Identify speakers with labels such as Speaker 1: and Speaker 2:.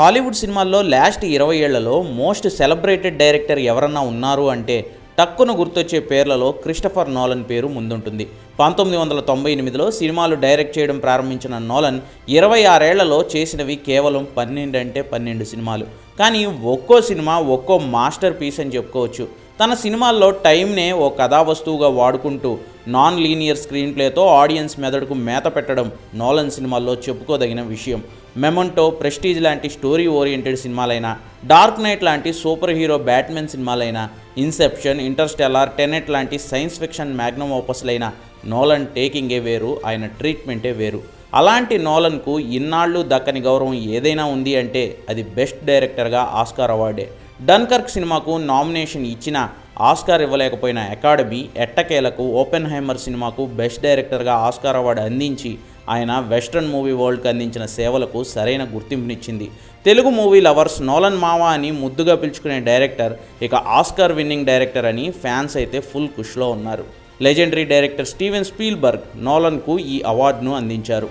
Speaker 1: Hollywood సినిమాల్లో last ఇరవై ఏళ్ళలో మోస్ట్ సెలబ్రేటెడ్ డైరెక్టర్ ఎవరన్నా ఉన్నారు అంటే టక్కును గుర్తొచ్చే పేర్లలో క్రిస్టఫర్ నోలన్ పేరు ముందుంటుంది. పంతొమ్మిది వందల తొంభై ఎనిమిదిలో సినిమాలు డైరెక్ట్ చేయడం ప్రారంభించిన నోలన్ ఇరవై ఆరేళ్ళలో చేసినవి కేవలం పన్నెండు అంటే పన్నెండు సినిమాలు. కానీ ఒక్కో సినిమా ఒక్కో మాస్టర్ పీస్ అని చెప్పుకోవచ్చు. తన సినిమాల్లో టైంనే ఓ కథా వస్తువుగా వాడుకుంటూ నాన్ లీనియర్ స్క్రీన్ ప్లేతో ఆడియన్స్ మెదడుకు మేత పెట్టడం నోలన్ సినిమాల్లో చెప్పుకోదగిన విషయం. మెమంటో ప్రెస్టీజ్ లాంటి స్టోరీ ఓరియంటెడ్ సినిమాలైనా డార్క్ నైట్ లాంటి సూపర్ హీరో బ్యాట్మెన్ సినిమాలైనా ఇన్సెప్షన్ ఇంటర్స్టెల్లార్ టెనెట్ లాంటి సైన్స్ ఫిక్షన్ మ్యాగ్నమ్ ఓపస్లైన నోలన్ టేకింగే వేరు ఆయన ట్రీట్మెంటే వేరు. అలాంటి నోలన్కు ఇన్నాళ్ళు దక్కని గౌరవం ఏదైనా ఉంది అంటే అది బెస్ట్ డైరెక్టర్గా ఆస్కార్ అవార్డే. డన్కర్క్ సినిమాకు నామినేషన్ ఇచ్చినా ఆస్కార్ ఇవ్వలేకపోయిన అకాడమీ ఎట్టకేలకు ఓపెన్ హైమర్ సినిమాకు బెస్ట్ డైరెక్టర్గా ఆస్కార్ అవార్డు అందించి ఆయన వెస్ట్రన్ మూవీ వరల్డ్కి అందించిన సేవలకు సరైన గుర్తింపునిచ్చింది. తెలుగు మూవీ లవర్స్ నోలన్ మావా అని ముద్దుగా పిలుచుకునే డైరెక్టర్ ఇక ఆస్కార్ విన్నింగ్ డైరెక్టర్ అని ఫ్యాన్స్ అయితే ఫుల్ కుష్లో ఉన్నారు. లెజెండరీ డైరెక్టర్ స్టీవెన్ స్పీల్బర్గ్ నోలన్కు ఈ అవార్డును అందించారు.